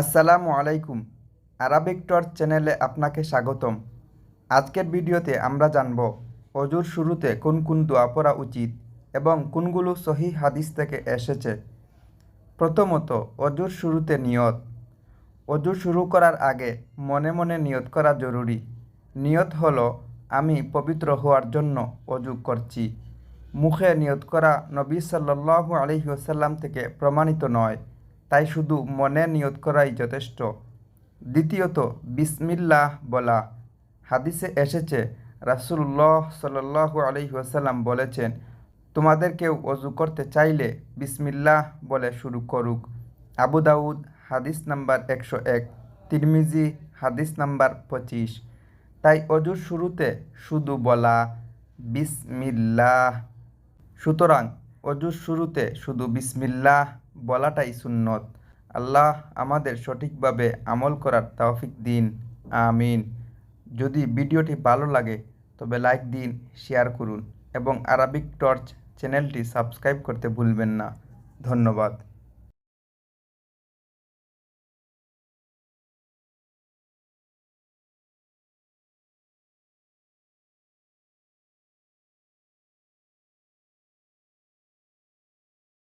আসসালামু আলাইকুম। Arabic torch চ্যানেলে আপনাকে স্বাগতম। আজকের ভিডিওতে আমরা জানব, অজুর শুরুতে কোন কোন দোয়া পড়া উচিত এবং কোনগুলো সহি হাদিস থেকে এসেছে। প্রথমত, অজুর শুরুতে নিয়ত। অজু শুরু করার আগে মনে মনে নিয়ত করা জরুরি। নিয়ত হলো, আমি পবিত্র হওয়ার জন্য অজু করছি। মুখে নিয়ত করা নবী সাল্লাল্লাহু আলহি ওসাল্লাম থেকে প্রমাণিত নয়। তাই শুধু মনে নিয়ত করাই যথেষ্ট। দ্বিতীয়ত, বিসমিল্লাহ বলা। হাদিসে এসেছে রাসুল্লাহ সাল্লাল্লাহু আলহি ওসাল্লাম বলেছেন, তোমাদের কেউ অজু করতে চাইলে বিসমিল্লাহ বলে শুরু করুক। আবু দাউদ, হাদিস নাম্বার একশো এক। তিরমিজি, হাদিস নাম্বার পঁচিশ। তাই অজুর শুরুতে শুধু বলা, বিসমিল্লাহ। সুতরাং অজুর শুরুতে শুধু বিসমিল্লাহ বলাটাই সুন্নত। আল্লাহ আমাদের সঠিকভাবে আমল করার তৌফিক দিন। আমিন। যদি ভিডিওটি ভালো লাগে, তবে লাইক দিন, শেয়ার করুন এবং আরাবিক টর্চ চ্যানেলটি সাবস্ক্রাইব করতে ভুলবেন না। ধন্যবাদ।